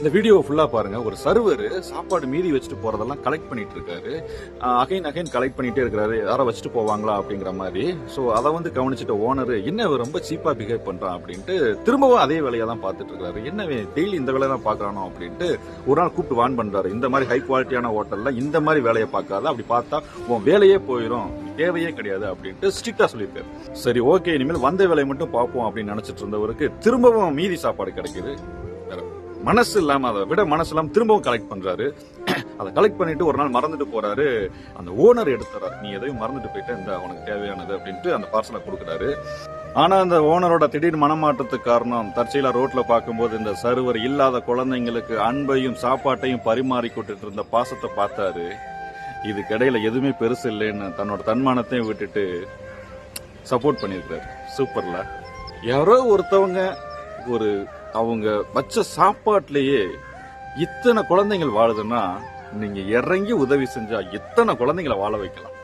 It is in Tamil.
இந்த வீடியோவை ஃபுல்லாக பாருங்கள் ஒரு சர்வர் சாப்பாடு மீதி வச்சுட்டு போகிறதெல்லாம் கலெக்ட் பண்ணிட்டு இருக்காரு. அகைன் அகைன் கலெக்ட் பண்ணிகிட்டே இருக்கிறாரு. யாரை வச்சுட்டு போவாங்களா அப்படிங்கிற மாதிரி. ஸோ அதை வந்து கவனிச்சிட்ட ஓனர் என்ன ரொம்ப சீப்பாக பிஹேவ் பண்ணுறான் அப்படின்ட்டு திரும்பவும் அதே வேலையை தான் பார்த்துட்டு இருக்காரு. என்ன டெய்லி இந்த வேலையை தான் பார்க்குறானோ? அப்படின்ட்டு ஒரு நாள் கூப்பிட்டு வான் பண்ணுறாரு இந்த மாதிரி ஹை குவாலிட்டியான ஹோட்டலில் இந்த மாதிரி வேலையை பார்க்காத. அப்படி பார்த்தா உன் வேலையே போயிடும் தேவையே கிடையாது. அப்படின்ட்டு ஸ்ட்ரிக்டா சொல்லியிருக்காரு. சரி ஓகே இனிமேல் வந்த வேலையை மட்டும் பார்ப்போம் அப்படின்னு நினைச்சிட்டு இருந்தவருக்கு திரும்பவும் மீதி சாப்பாடு கிடைக்குது. மனசு இல்லாம அதை விட மனசு இல்லாம திரும்பவும் கலெக்ட் பண்றாரு. அதை கலெக்ட் பண்ணிட்டு ஒரு நாள் மறந்துட்டு போறாரு. அந்த ஓனர் எடுத்துறாரு. நீ எதையும் மறந்துட்டு போயிட்டு. இந்த அவனுக்கு தேவையானது அப்படின்ட்டு அந்த பார்சலை கொடுக்குறாரு. ஆனா அந்த ஓனரோட திடீர் மனமாற்றத்துக்கு காரணம் தற்செயலா ரோட்ல பார்க்கும்போது இந்த சர்வர் இல்லாத குழந்தைங்களுக்கு அன்பையும் சாப்பாட்டையும் பரிமாறி கொண்டுட்டு இருந்த பாசத்தை பார்த்தாரு. இதுக்கிடையில எதுவுமே பெருசு இல்லைன்னு தன்னோட தன்மானத்தையும் விட்டுட்டு சப்போர்ட் பண்ணியிருக்காரு சூப்பர்ல யாரோ ஒருத்தவங்க ஒரு அவங்க வச்ச சாப்பாட்டிலேயே இத்தனை குழந்தைங்கள் வாழுதுன்னா நீங்க இறங்கி உதவி செஞ்சா இத்தனை குழந்தைங்களை வாழ வைக்கலாம்.